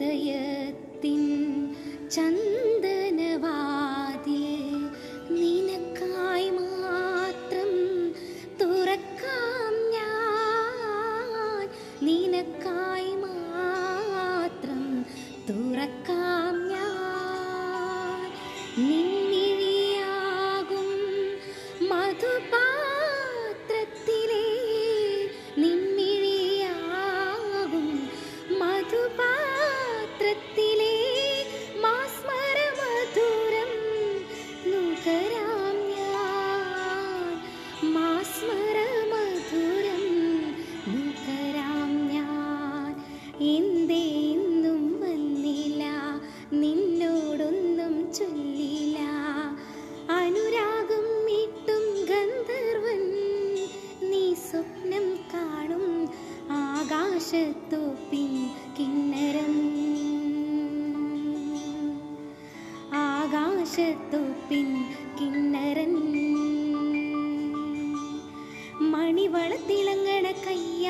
ഹൃദയത്തിൻ ചന്ദനവാതിൽ നിനക്കായി മാത്രം തുറക്കാം ഞാൻ. നിനക്കായി മാത്രം തുറക്കാം ഞാൻ. എന്തേ ഇന്നും വന്നില്ല നിന്നോടൊന്നും ചൊല്ലില്ല. അനുരാഗം മീട്ടും ഗന്ധർവൻ നീ സ്വപ്നം കാണും ആകാശത്തോപ്പിൻ കിന്നരം. ആകാശത്തോപ്പിൻ കിന്നരൻ. മണിവളത്തിളങ്ങണ കയ്യാലേ